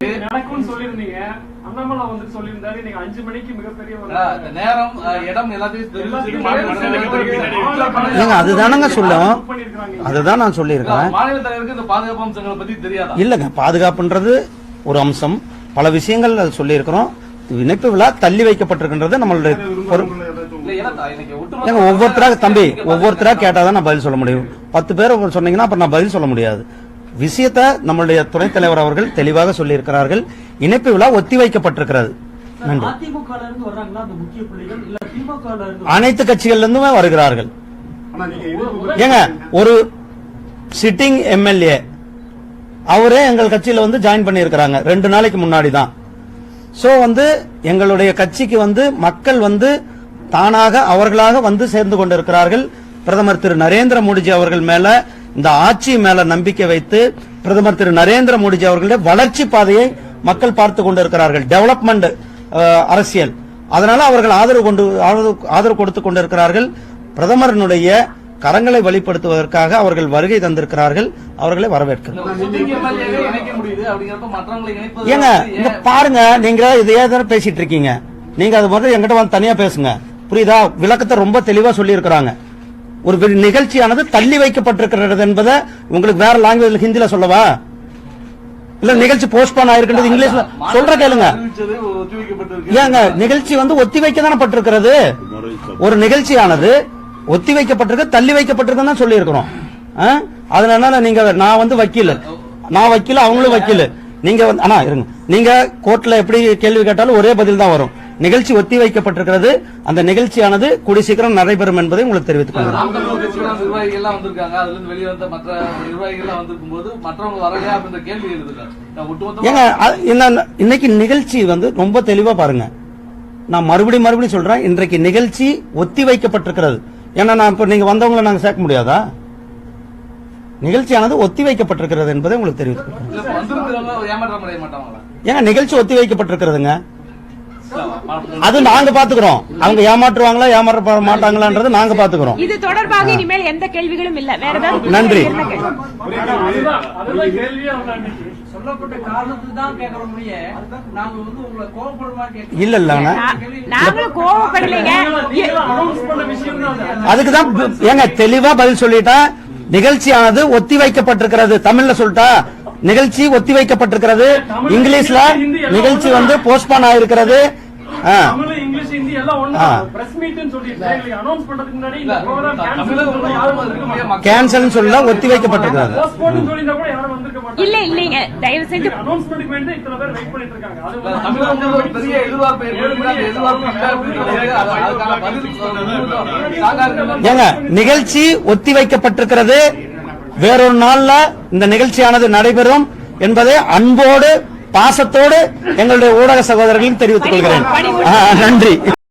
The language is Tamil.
நடக்கும்னு சொல்லியிருந்தீங்க. அண்ணாமலை வந்து சொல்லியிருந்தாரு. நீங்க அஞ்சு மணிக்கு மிகப்பெரிய ஒரு ஆனா, இந்த நேரம் அஹ், இடம் எல்லாத்தையும் தெரிவிச்சுட்டு மாநில தலைவருக்கு ஏங்க அதுதானங்க சொல்லும். அதுதான் நான் சொல்லியிருக்கேன் மாநில தலைவருக்கு இந்த பாதுகாப்பு அம்சங்களை பத்தி தெரியாதா? இல்லைங்க பாதுகாப்புன்றது ஒரு அம்சம். பல விஷயங்கள் அது சொல்லியிருக்கிறோம். இணைப்பு விழா தள்ளி வைக்கப்பட்டிருக்கின்றது நம்மளுடைய ஒவ்வொருத்தராக தம்பி ஒவ்வொருத்தராக கேட்டாதான் நான் பதில் சொல்ல முடியும். பத்து பேர் சொன்னீங்கன்னா அப்புறம் நான் பதில் சொல்ல முடியாது. விஷயத்த நம்மளுடைய துணைத் தலைவர் அவர்கள் தெளிவாக சொல்லியிருக்கிறார்கள். இணைப்பு விழா ஒத்தி வைக்கப்பட்டிருக்கிறது. நன்றி. அதிமுக ல இருந்து வர்றாங்களா? அந்த முக்கிய புள்ளிகள்? இல்ல திமுக ல இருந்து அனைத்து கட்சிகள்ல இருந்துமே வருகிறார்கள் ஏங்க ஒரு சிட்டிங் எம்எல்ஏ அவரே எங்கள் கட்சியில வந்து ஜாயின் பண்ணியிருக்கிறாங்க. ரெண்டு நாளைக்கு முன்னாடி தான் சோ வந்து எங்களுடைய கட்சிக்கு வந்து மக்கள் வந்து தானாக அவர்களாக வந்து சேர்ந்து கொண்டிருக்கிறார்கள். பிரதமர் திரு நரேந்திர மோடிஜி அவர்கள் மேல இந்த ஆட்சி மேல நம்பிக்கை வைத்து பிரதமர் திரு நரேந்திர மோடிஜி அவர்களுடைய வளர்ச்சி பாதையை மக்கள் பார்த்து கொண்டிருக்கிறார்கள். டெவலப்மெண்ட் அரசியல். அதனால அவர்கள் ஆதரவு கொண்டு ஆதரவு கொடுத்து கொண்டிருக்கிறார்கள். பிரதமரினுடைய கரங்களை வெளிப்படுத்துவதற்காக அவர்கள் வருகை தந்திருக்கிறார்கள். அவர்களை இணைப்பது ஏங்க இங்க பாருங்க நீங்க இதையே தானே பேசிட்டு இருக்கீங்க. நீங்க அது முதல்ல என்கிட்ட வந்து தனியா பேசுங்க. புரியுதா? விளக்கத்தை ரொம்ப தெளிவா சொல்லி இருக்கிறாங்க ஒரு நிகழ்ச்சியானது தள்ளி வைக்கப்பட்டிருக்கிறது என்பதை உங்களுக்கு வேற லாங்குவேஜ்ல ஹிந்தில சொல்லவா? இல்ல நிகழ்ச்சி போஸ்ட்போன் ஆயிருக்கிறது இங்கிலீஷ்ல? சொல்ற கேளுங்க. ஏங்க நிகழ்ச்சி வந்து ஒத்தி வைக்க தானே பட்டிருக்கிறது? ஒரு நிகழ்ச்சியானது ஒத்தி வைக்கப்பட்டிருக்கு தள்ளி வைக்கப்பட்டிருக்குன்னு தான் சொல்லியிருக்கிறோம். ஆ? அதனால நீங்க நான் வந்து வக்கீல். நான் வக்கீல் அவங்களும் வக்கீல். நீங்க வந்து அண்ணா இருங்க. நீங்க கோர்ட்ல எப்படி கேள்வி கேட்டாலும் ஒரே பதில் தான் வரும். நிகழ்ச்சி ஒத்தி வைக்கப்பட்டிருக்கிறது. அந்த நிகழ்ச்சியானது கூடி சீக்கிரம் நடைபெறும் என்பதை உங்களுக்கு தெரிவித்துக் கொள்கிறேன். இன்னைக்கு நிகழ்ச்சி வந்து ரொம்ப தெளிவா பாருங்க. நான் மறுபடியும் மறுபடியும் சொல்றேன். இன்றைக்கு நிகழ்ச்சி ஒத்தி வைக்கப்பட்டிருக்கிறது. ஏன்னா நான் இப்ப நீங்க வந்தவங்களை நாங்க சேர்க்க முடியாதா? நிகழ்ச்சியானது ஒத்தி வைக்கப்பட்டிருக்கிறது என்பதை உங்களுக்கு மாட்டாங்களா? ஏங்க நிகழ்ச்சி ஒத்தி வைக்கப்பட்டிருக்கிறதுங்க. அது நாங்க பாத்துக்கிறோம். அவங்க ஏமாற்றுவாங்களா ஏமாற்ற மாட்டாங்களான்றது நாங்க பாத்துக்கிறோம். இது தொடர்பாக இனிமேல் எந்த கேள்விகளும் இல்ல. வேற ஏதாவது நன்றி. சொல்லப்பட்ட காரணத்துக்கு தான் கேட்கறோம் நாங்க வந்து உங்களை கோவப்படுமா கேட்க இல்ல நாங்களும் கோவப்படலைங்க. அதுக்கு தான் ஏங்க தெளிவா பதில் சொல்லிட்டா நிகழ்ச்சியானது ஒத்தி வைக்கப்பட்டிருக்கிறது தமிழ்ல சொல்லிட்டா நிகழ்ச்சி ஒத்தி வைக்கப்பட்டிருக்கிறது இங்கிலீஷ்ல நிகழ்ச்சி வந்து போஸ்ட்போன் ஆயிருக்கிறது. ஆ. தமிழ் இங்கிலீஷ் ஹிந்தி எல்லாம் ஒண்ணு ஆ. பிரஸ் மீட்னு சொல்லிட்டு அனௌன்ஸ் பண்றதுக்கு முன்னாடி இல்ல, இந்த ப்ரோகிராம் தமிழக கேன்சல் சொல்ல ஒத்தி இல்ல இல்லைங்க தயவு செஞ்சு வேண்டி இத்தனை பேர் வெயிட் பண்ணிட்டு இருக்காங்க அது பெரிய எதிர்பார்ப்பு எதிர்பார்ப்பு சாதாரண ஏங்க நிகழ்ச்சி ஒத்தி வைக்கப்பட்டிருக்கிறது வேறொரு நாள்ல இந்த நிகழ்ச்சியானது நடைபெறும் என்பதை அன்போடு பாசத்தோடு எங்களுடைய ஊடக சகோதரர்களுக்கு தெரிவித்துக் கொள்கிறேன். நன்றி.